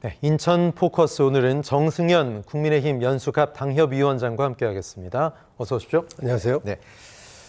네, 인천 포커스 오늘은 정승현 국민의힘 연수갑 당협위원장과 함께하겠습니다. 어서 오십시오. 안녕하세요. 네,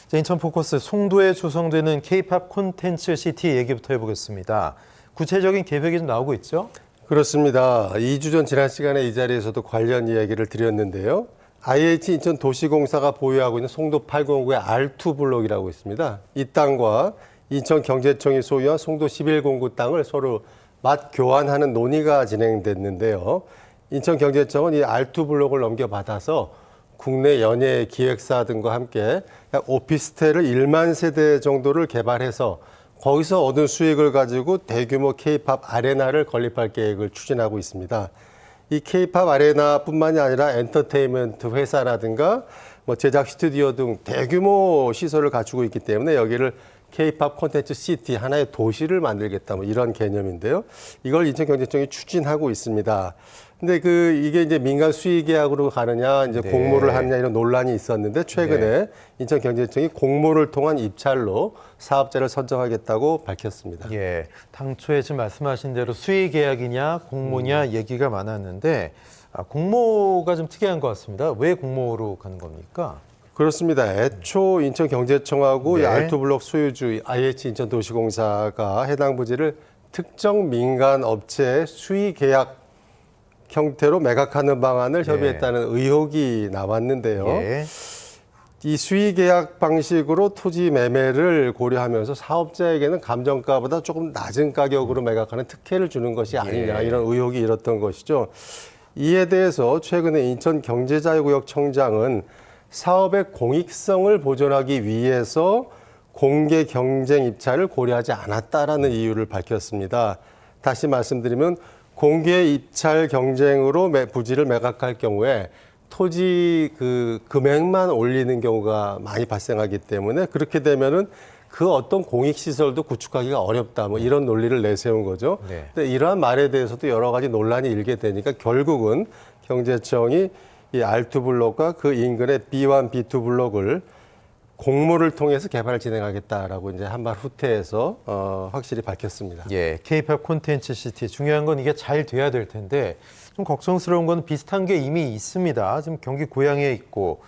자, 인천 포커스 송도에 조성되는 K-팝 콘텐츠 시티 얘기부터 해보겠습니다. 구체적인 계획이 좀 나오고 있죠? 그렇습니다. 2주 전 지난 시간에 이 자리에서도 관련 이야기를 드렸는데요. IH 인천 도시공사가 보유하고 있는 송도 809의 R2 블록이라고 있습니다. 이 땅과 인천경제청이 소유한 송도 11공구 땅을 서로 맞 교환하는 논의가 진행됐는데요. 인천경제청은 이 R2 블록을 넘겨받아서 국내 연예 기획사 등과 함께 약 오피스텔을 1만 세대 정도를 개발해서 거기서 얻은 수익을 가지고 대규모 K-팝 아레나를 건립할 계획을 추진하고 있습니다. 이 K-팝 아레나뿐만이 아니라 엔터테인먼트 회사라든가 뭐 제작 스튜디오 등 대규모 시설을 갖추고 있기 때문에 여기를 K-팝 콘텐츠 시티 하나의 도시를 만들겠다 뭐 이런 개념인데요. 이걸 인천경제청이 추진하고 있습니다. 근데 그 이게 이제 민간 수의 계약으로 가느냐 이제 네. 공모를 하느냐 이런 논란이 있었는데 최근에 인천경제청이 공모를 통한 입찰로 사업자를 선정하겠다고 밝혔습니다. 예, 당초에 지금 말씀하신 대로 수의 계약이냐 공모냐 음. 얘기가 많았는데 아, 공모가 좀 특이한 것 같습니다. 왜 공모로 가는 겁니까? 그렇습니다. 애초 인천경제청하고 네. 이 알토블록 소유주 IH 인천도시공사가 해당 부지를 특정 민간 업체의 수의 계약 형태로 매각하는 방안을 네. 협의했다는 의혹이 나왔는데요. 예, 이 수의 계약 방식으로 토지 매매를 고려하면서 사업자에게는 감정가보다 조금 낮은 가격으로 매각하는 특혜를 주는 것이 아니냐 예. 이런 의혹이 일었던 것이죠. 이에 대해서 최근에 인천 경제자유구역 청장은 사업의 공익성을 보존하기 위해서 공개 경쟁 입찰을 고려하지 않았다라는 이유를 밝혔습니다. 다시 말씀드리면 공개 입찰 경쟁으로 매- 부지를 매각할 경우에 토지 그 금액만 올리는 경우가 많이 발생하기 때문에 그렇게 되면은 그 어떤 공익 시설도 구축하기가 어렵다 뭐 이런 논리를 내세운 거죠. 네. 근데 이러한 말에 대해서도 여러 가지 논란이 일게 되니까 결국은 경제청이 이 R2 블록과 그 인근의 B1, B2 블록을 공모를 통해서 개발을 진행하겠다라고 이제 한발 후퇴해서 어, 확실히 밝혔습니다. 예, K-팝 콘텐츠 시티 중요한 건 이게 잘 돼야 될 텐데 좀 걱정스러운 건 비슷한 게 이미 있습니다. 지금 경기 고양에 있고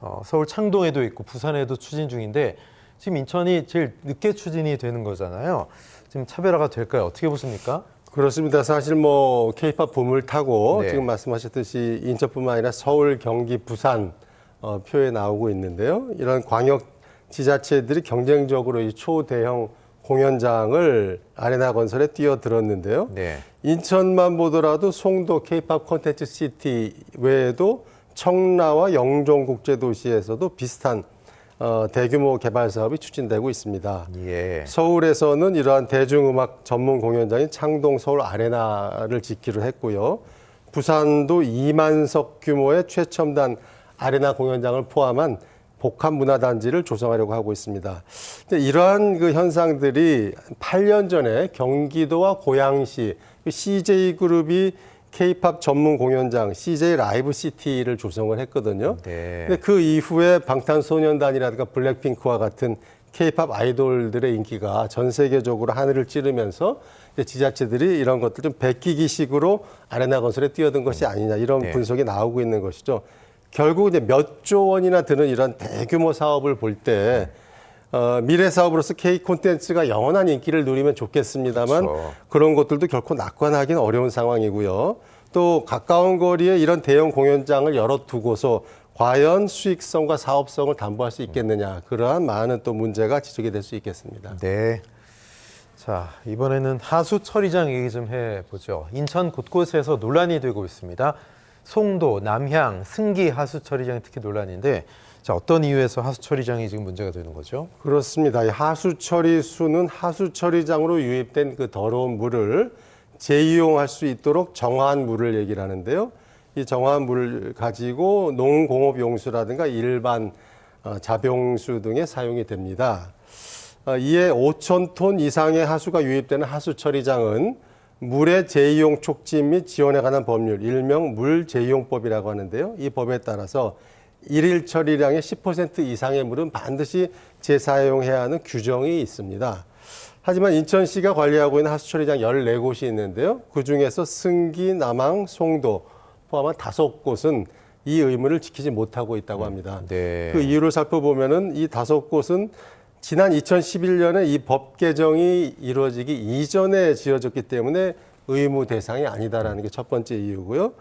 어, 서울 창동에도 있고 부산에도 추진 중인데 지금 인천이 제일 늦게 추진이 되는 거잖아요. 지금 차별화가 될까요? 어떻게 보십니까? 그렇습니다. 사실 뭐 K-팝 붐을 타고 네. 지금 말씀하셨듯이 인천뿐만 아니라 서울, 경기, 부산 어, 표에 나오고 있는데요. 이런 광역 지자체들이 경쟁적으로 이 초대형 공연장을 아레나 건설에 뛰어들었는데요. 네. 인천만 보더라도 송도 K-팝 콘텐츠 시티 외에도 청라와 영종국제도시에서도 비슷한 어, 대규모 개발 사업이 추진되고 있습니다. 예. 서울에서는 이러한 대중음악 전문 공연장인 창동 서울 아레나를 짓기로 했고요. 부산도 2만석 규모의 최첨단 아레나 공연장을 포함한 복합 문화단지를 조성하려고 하고 있습니다. 이러한 그 현상들이 8년 전에 경기도와 고양시 그 CJ 그룹이 K-팝 전문 공연장 CJ 라이브 시티를 조성을 했거든요. 네. 근데 그 이후에 방탄소년단이라든가 블랙핑크와 같은 K-팝 아이돌들의 인기가 전 세계적으로 하늘을 찌르면서 지자체들이 이런 것들 좀 베끼기식으로 아레나 건설에 뛰어든 것이 아니냐 이런 네. 분석이 나오고 있는 것이죠. 결국 이제 몇 조 원이나 드는 이런 대규모 사업을 볼때 어, 미래 사업으로서 K 콘텐츠가 영원한 인기를 누리면 좋겠습니다만 그렇죠. 그런 것들도 결코 낙관하기는 어려운 상황이고요. 또 가까운 거리에 이런 대형 공연장을 열어두고서 과연 수익성과 사업성을 담보할 수 있겠느냐 그러한 많은 또 문제가 지적이 될 수 있겠습니다. 네. 자, 이번에는 하수 처리장 얘기 좀 해보죠. 인천 곳곳에서 논란이 되고 있습니다. 송도, 남향, 승기 하수 처리장이 특히 논란인데, 자, 어떤 이유에서 하수 처리장이 지금 문제가 되는 거죠? 그렇습니다. 이 하수 처리수는 하수 처리장으로 유입된 그 더러운 물을 재이용할 수 있도록 정화한 물을 얘기를 하는데요. 이 정화한 물을 가지고 농공업 용수라든가 일반 어, 잡용수 등에 사용이 됩니다. 어, 이에 5천 톤 이상의 하수가 유입되는 하수 처리장은 물의 재이용 촉진 및 지원에 관한 법률, 일명 물재이용법이라고 하는데요. 이 법에 따라서 일일 처리량의 10% 이상의 물은 반드시 재사용해야 하는 규정이 있습니다. 하지만 인천시가 관리하고 있는 하수 처리장 14곳이 있는데요. 그중에서 승기, 남항, 송도 포함한 다섯 곳은 이 의무를 지키지 못하고 있다고 합니다. 네. 그 이유를 살펴보면 은 이 다섯 곳은 지난 2011년에 이 법 개정이 이루어지기 이전에 지어졌기 때문에 의무 대상이 아니다라는 게 첫 번째 이유고요.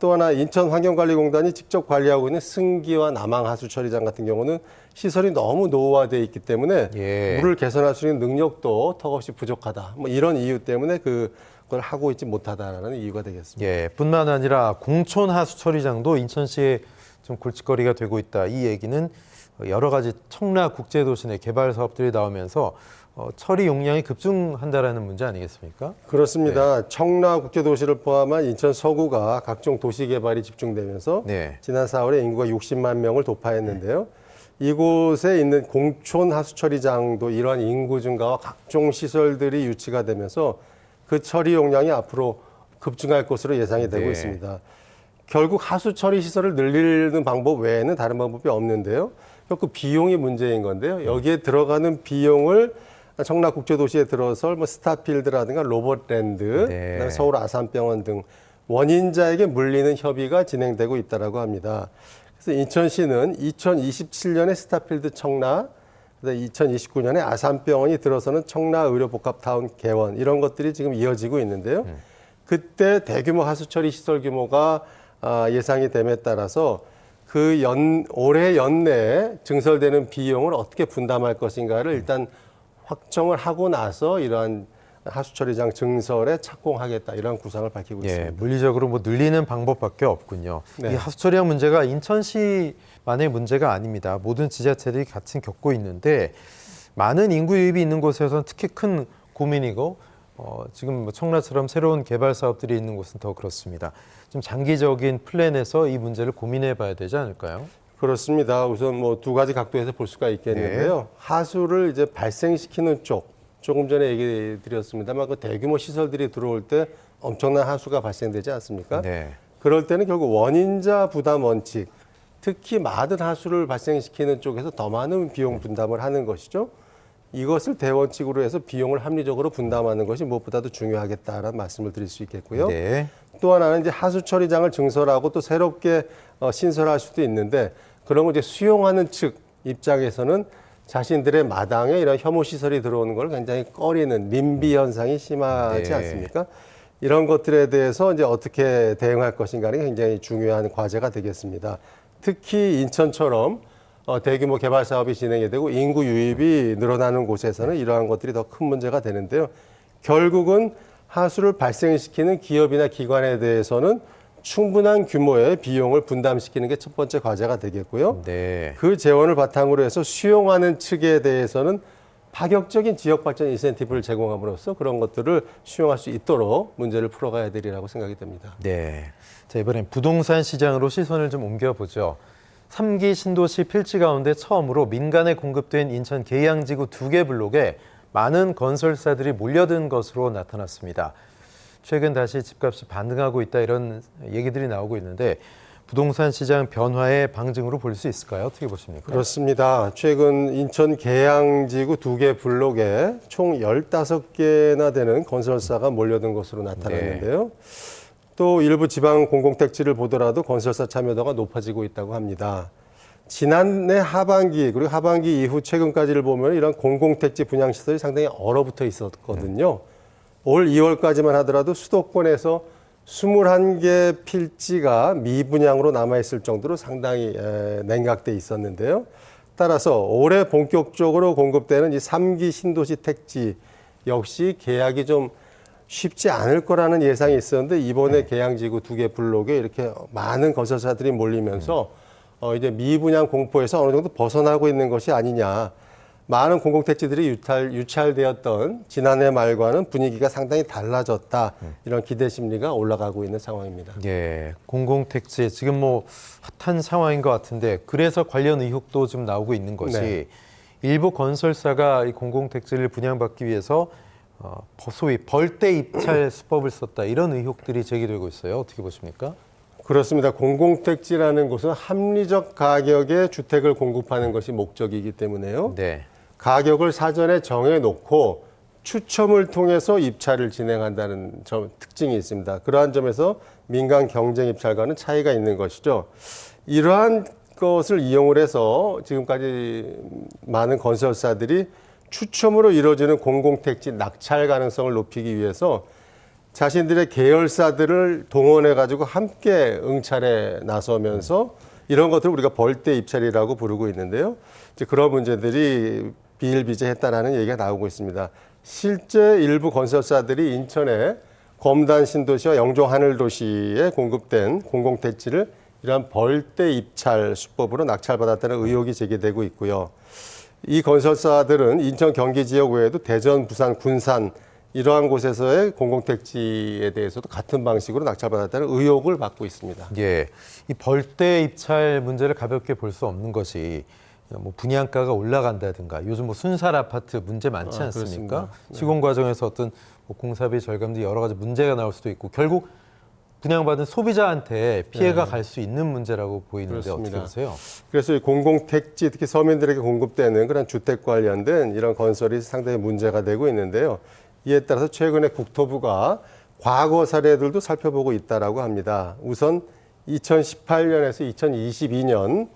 또 하나 인천 환경관리공단이 직접 관리하고 있는 승기와 남항 하수 처리장 같은 경우는 시설이 너무 노후화돼 있기 때문에 예. 물을 개선할 수 있는 능력도 턱없이 부족하다. 뭐 이런 이유 때문에 그걸 하고 있지 못하다라는 이유가 되겠습니다. 예, 뿐만 아니라 공촌 하수 처리장도 인천시에 좀 골칫거리가 되고 있다. 이 얘기는 여러 가지 청라 국제도시 내 개발 사업들이 나오면서 어, 처리 용량이 급증한다라는 문제 아니겠습니까? 그렇습니다. 네. 청라 국제도시를 포함한 인천 서구가 각종 도시 개발이 집중되면서 네. 지난 4월에 인구가 60만 명을 도파했는데요. 이곳에 있는 공촌 하수 처리장도 이러한 인구 증가와 각종 시설들이 유치가 되면서 그 처리 용량이 앞으로 급증할 것으로 예상이 되고 네. 있습니다. 결국 하수 처리 시설을 늘리는 방법 외에는 다른 방법이 없는데요. 그 비용이 문제인 건데요. 여기에 들어가는 비용을 청라국제도시에 들어설 뭐 스타필드라든가 로봇랜드, 네. 그다음에 서울 아산병원 등 원인자에게 물리는 협의가 진행되고 있다라고 합니다. 그래서 인천시는 2027년에 스타필드 청라, 그다음에 2029년에 아산병원이 들어서는 청라 의료복합타운 개원 이런 것들이 지금 이어지고 있는데요. 그때 대규모 하수처리 시설 규모가 아, 예상이 됨에 따라서 그 연, 올해 연내에 증설되는 비용을 어떻게 분담할 것인가를 일단 확정을 하고 나서 이러한 하수처리장 증설에 착공하겠다 이런 구상을 밝히고 예, 있습니다. 물리적으로 뭐 늘리는 방법밖에 없군요. 네. 이 하수 처리장 문제가 인천시만의 문제가 아닙니다. 모든 지자체들이 같이 겪고 있는데 많은 인구 유입이 있는 곳에서는 특히 큰 고민이고 어, 지금 뭐 청라처럼 새로운 개발 사업들이 있는 곳은 더 그렇습니다. 좀 장기적인 플랜에서 이 문제를 고민해 봐야 되지 않을까요? 그렇습니다. 우선 뭐 두 가지 각도에서 볼 수가 있겠는데요. 하수를 이제 발생시키는 쪽 조금 전에 얘기 드렸습니다만 그 대규모 시설들이 들어올 때 엄청난 하수가 발생되지 않습니까? 네. 그럴 때는 결국 원인자 부담 원칙, 특히 많은 하수를 발생시키는 쪽에서 더 많은 비용 분담을 하는 것이죠. 이것을 대원칙으로 해서 비용을 합리적으로 분담하는 것이 무엇보다도 중요하겠다라는 말씀을 드릴 수 있겠고요. 네. 또 하나는 이제 하수 처리장을 증설하고 또 새롭게 어, 신설할 수도 있는데 그런 걸 이제 수용하는 측 입장에서는 자신들의 마당에 이런 혐오 시설이 들어오는 걸 굉장히 꺼리는 님비 현상이 심하지 네. 않습니까? 이런 것들에 대해서 이제 어떻게 대응할 것인가는 굉장히 중요한 과제가 되겠습니다. 특히 인천처럼 어, 대규모 개발 사업이 진행이 되고 인구 유입이 늘어나는 곳에서는 이러한 것들이 더 큰 문제가 되는데요. 결국은 하수를 발생시키는 기업이나 기관에 대해서는 충분한 규모의 비용을 분담시키는 게 첫 번째 과제가 되겠고요. 네. 그 재원을 바탕으로 해서 수용하는 측에 대해서는 파격적인 지역 발전 인센티브를 제공함으로써 그런 것들을 수용할 수 있도록 문제를 풀어가야 되리라고 생각이 됩니다. 네. 자, 이번엔 부동산 시장으로 시선을 좀 옮겨보죠. 3기 신도시 필지 가운데 처음으로 민간에 공급된 인천 계양지구 두 개 블록에 많은 건설사들이 몰려든 것으로 나타났습니다. 최근 다시 집값이 반등하고 있다 이런 얘기들이 나오고 있는데 부동산 시장 변화의 방증으로 볼 수 있을까요? 어떻게 보십니까? 그렇습니다. 최근 인천 계양지구 두 개 블록에 총 15개나 되는 건설사가 몰려든 것으로 나타났는데요. 또 일부 지방 공공택지를 보더라도 건설사 참여도가 높아지고 있다고 합니다. 지난해 하반기 그리고 하반기 이후 최근까지를 보면 이런 공공택지 분양시설이 상당히 얼어붙어 있었거든요. 올 2월까지만 하더라도 수도권에서 21개 필지가 미분양으로 남아있을 정도로 상당히 에, 냉각돼 있었는데요. 따라서 올해 본격적으로 공급되는 이 3기 신도시 택지 역시 계약이 좀 쉽지 않을 거라는 예상이 있었는데 이번에 계양지구 두 개 블록에 이렇게 많은 건설사들이 몰리면서 어, 이제 미분양 공포에서 어느 정도 벗어나고 있는 것이 아니냐. 많은 공공택지들이 유탈, 유찰되었던 지난해 말과는 분위기가 상당히 달라졌다. 이런 기대 심리가 올라가고 있는 상황입니다. 예, 공공택지 지금 뭐 핫한 상황인 것 같은데 그래서 관련 의혹도 지금 나오고 있는 것이 네. 일부 건설사가 이 공공택지를 분양받기 위해서 어, 소위 벌떼 입찰 수법을 썼다 이런 의혹들이 제기되고 있어요. 어떻게 보십니까? 그렇습니다. 공공택지라는 곳은 합리적 가격의 주택을 공급하는 것이 목적이기 때문에요. 네, 가격을 사전에 정해놓고 추첨을 통해서 입찰을 진행한다는 점, 특징이 있습니다. 그러한 점에서 민간 경쟁 입찰과는 차이가 있는 것이죠. 이러한 것을 이용을 해서 지금까지 많은 건설사들이 추첨으로 이루어지는 공공택지 낙찰 가능성을 높이기 위해서 자신들의 계열사들을 동원해 가지고 함께 응찰에 나서면서 이런 것들을 우리가 벌떼 입찰이라고 부르고 있는데요. 이제 그런 문제들이 비일비재했다라는 얘기가 나오고 있습니다. 실제 일부 건설사들이 인천에 검단 신도시와 영종 하늘도시에 공급된 공공택지를 이러한 벌떼 입찰 수법으로 낙찰받았다는 의혹이 제기되고 있고요. 이 건설사들은 인천 경기 지역 외에도 대전, 부산, 군산 이러한 곳에서의 공공택지에 대해서도 같은 방식으로 낙찰받았다는 의혹을 받고 있습니다. 예, 이 벌떼 입찰 문제를 가볍게 볼 수 없는 것이 뭐 분양가가 올라간다든가 요즘 뭐 순살 아파트 문제 많지 아, 않습니까? 그렇습니다. 시공 과정에서 어떤 뭐 공사비 절감 등 여러 가지 문제가 나올 수도 있고 결국 분양받은 소비자한테 피해가 갈수 있는 문제라고 보이는데 네. 그렇습니다. 어떻게 보세요? 그래서 이 공공택지 특히 서민들에게 공급되는 그런 주택 관련된 이런 건설이 상당히 문제가 되고 있는데요. 이에 따라서 최근에 국토부가 과거 사례들도 살펴보고 있다라고 합니다. 우선 2018년에서 2022년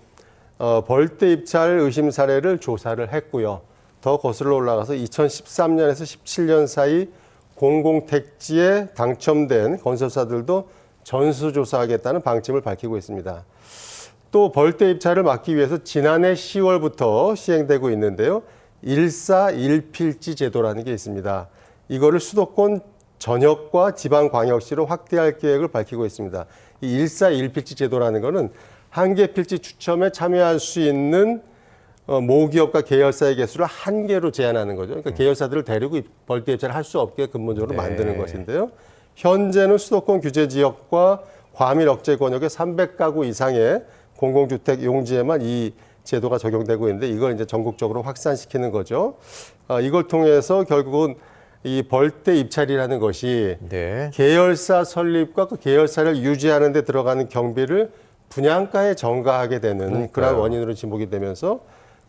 어, 벌떼 입찰 의심 사례를 조사를 했고요. 더 거슬러 올라가서 2013년에서 17년 사이 공공택지에 당첨된 건설사들도 전수조사하겠다는 방침을 밝히고 있습니다. 또 벌떼 입찰을 막기 위해서 지난해 10월부터 시행되고 있는데요. 일사 일필지 제도라는 게 있습니다. 이거를 수도권 전역과 지방광역시로 확대할 계획을 밝히고 있습니다. 이 일사 일필지 제도라는 거는 한 개 필지 추첨에 참여할 수 있는 어, 모기업과 계열사의 개수를 한 개로 제한하는 거죠. 그러니까 계열사들을 데리고 입- 벌떼 입찰을 할 수 없게 근본적으로 네. 만드는 것인데요. 현재는 수도권 규제 지역과 과밀 억제 권역의 300가구 이상의 공공주택 용지에만 이 제도가 적용되고 있는데 이걸 이제 전국적으로 확산시키는 거죠. 아, 이걸 통해서 결국은 이 벌떼 입찰이라는 것이 네. 계열사 설립과 그 계열사를 유지하는 데 들어가는 경비를 분양가에 전가하게 되는 그러니까요. 그러한 원인으로 지목이 되면서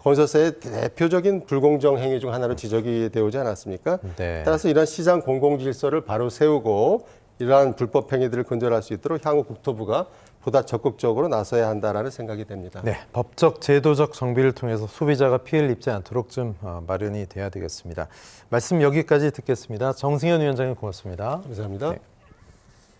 건설사의 대표적인 불공정 행위 중 하나로 지적이 되오지 않았습니까? 네. 따라서 이러한 시장 공공 질서를 바로 세우고 이러한 불법 행위들을 근절할 수 있도록 향후 국토부가 보다 적극적으로 나서야 한다라는 생각이 됩니다. 네, 법적 제도적 정비를 통해서 소비자가 피해를 입지 않도록 좀 어, 마련이 돼야 되겠습니다. 말씀 여기까지 듣겠습니다. 정승현 위원장님 고맙습니다. 감사합니다. 네.